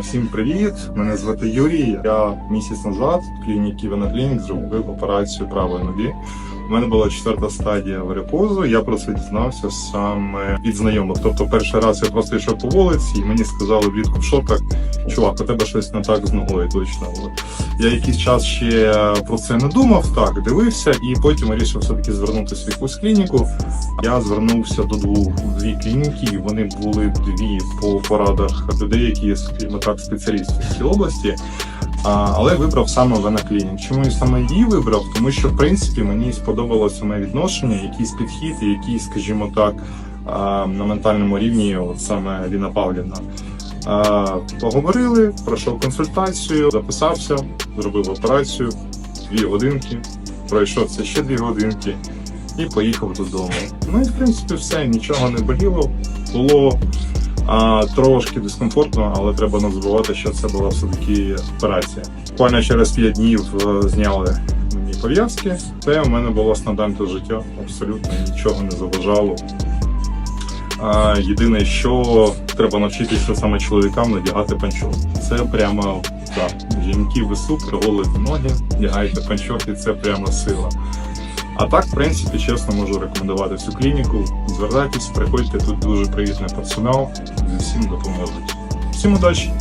Всім привіт! Мене звати Юрій. Я місяць назад в клініці Веноклінік зробив операцію правої ноги. У мене була четверта стадія варикозу. Я про це дізнався саме від знайомих. Тобто, перший раз я просто йшов по вулиці, і мені сказали влітку в шоках, чувак, у тебе щось не так з ногою точно. Я якийсь час ще про це не думав, так дивився, і потім вирішив все-таки звернутися в якусь клініку. Я звернувся до двох дві клініки, і вони були дві по порадах людей, які скажімо так, спеціалісти в цій області. Але вибрав саме Вена Клінік. Чому я саме її вибрав? Тому що в принципі мені сподобалося моє відношення, якийсь підхід, і якийсь, скажімо так, на ментальному рівні, от саме Ліна Павлівна. Поговорили, пройшов консультацію, записався, зробив операцію, дві годинки, пройшов це ще дві годинки і поїхав додому. Ну і в принципі все, нічого не боліло. Було а, трошки дискомфортно, але треба не забувати, що це була все-таки операція. Буквально через 5 днів е, зняли мені пов'язки. Це у мене було стандартне життя, абсолютно нічого не заважало. Єдине, що треба навчитися саме чоловікам надягати панчох. Це прямо так. Жінки вису, супер, ноги, вдягайте панчох, це прямо сила. А так, в принципі, чесно можу рекомендувати цю клініку. Звертайтесь, приходьте, тут дуже привітний персонал, зі всім допоможуть. Всім удачі!